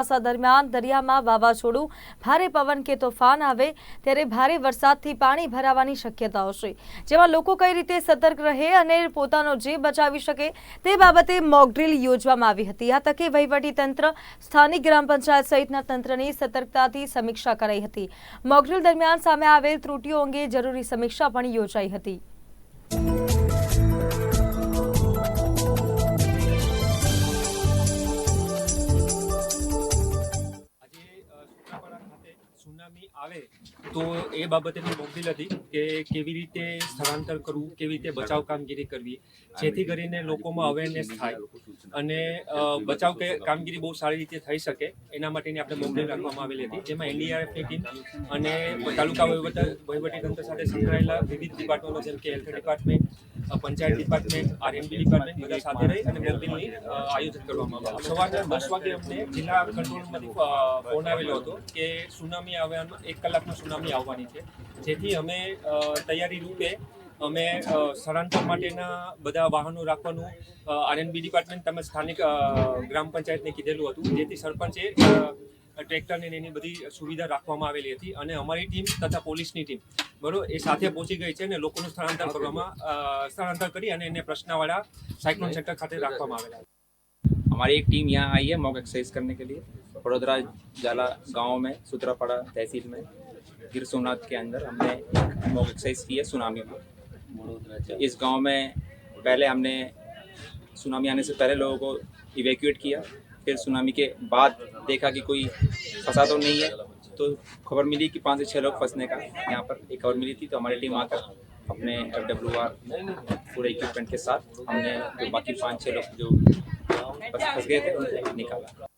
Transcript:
ચોમાસા દરમિયાન દરિયામાં વાવાઝોડું ભારે પવન કે તોફાન આવે ત્યારે ભારે વરસાદથી પાણી ભરાવાની શક્યતાઓ છે. જેમાં લોકો કઈ રીતે સતર્ક રહે અને પોતાનો જીવ બચાવી શકે તે બાબતે મોકડ્રીલ યોજવામાં આવી હતી. આ તકે તંત્ર સ્થાનિક ગ્રામ પંચાયત સહિતના તંત્રની સતર્કતાથી સમીક્ષા કરાઈ હતી. મોકડ્રીલ દરમિયાન સામે આવેલ ત્રુટીઓ અંગે જરૂરી સમીક્ષા પણ યોજાઈ હતી. સુનામી આવે તો એ બાબતેની મોકલી હતી કે કેવી રીતે સ્થળાંતર કરવું, કેવી રીતે બચાવ કામગીરી કરવી, જેથી કરીને લોકોમાં અવેરનેસ થાય. અને બચાવ કામગીરી બહુ સારી રીતે થઈ શકે, એના માટેની આપણે મોકલી રાખવામાં આવેલી હતી. જેમાં એનડીઆરએફની ટીમ અને તાલુકા વહીવટ વહીવટીતંત્ર સાથે સંકળાયેલા વિવિધ ડિપાર્ટમેન્ટો જેમ કે health department panchayat department RMB department બધા સાથે રહી અને મોકલીની આયોજન કરવામાં આવ્યું. સવારના દસ વાગે અમને જિલ્લા કંટ્રોલમાંથી ફોન આવેલો હતો કે સુનામી આવવાનું, એક કલાકમાં સુનામી આવવાની છે. જેથી અમે તૈયારી રૂપે અમે સ્થળાંતર માટેના બધા વાહનો રાખવાનું આરએનબી ડિપાર્ટમેન્ટ તેમજ સ્થાનિક ગ્રામ પંચાયતને કીધેલું હતું. જેથી સરપંચે ટ્રેક્ટરને એની બધી સુવિધા રાખવામાં આવેલી હતી અને અમારી ટીમ તથા પોલીસની ટીમ, બરોબર, એ સાથે પહોંચી ગઈ છે અને લોકોનું સ્થળાંતર કરવામાં સ્થળાંતર કરી અને એને પ્રશ્નવાળા સાયક્લોન સેન્ટર ખાતે રાખવામાં આવેલા हमारी एक टीम यहाँ आई है मॉक एक्सरसाइज करने के लिए बड़ोदरा जाला गाँव में, सूत्रापाड़ा तहसील में, गिर सोमनाथ के अंदर हमने एक मॉक एक्सरसाइज की है, सुनामी में इस गाँव में पहले हमने सुनामी आने से पहले लोगों को इवैक्यूएट किया, फिर सुनामी के बाद देखा कि कोई फंसा तो नहीं है तो खबर मिली कि पाँच से छः लोग फंसने का, यहाँ पर एक खबर मिली थी तो हमारी टीम आकर अपने एफ़ डब्ल्यू आर पूरे इक्विपमेंट के साथ हमने जो बाकी पाँच छः लोग जो Los guetos de Nicaragua.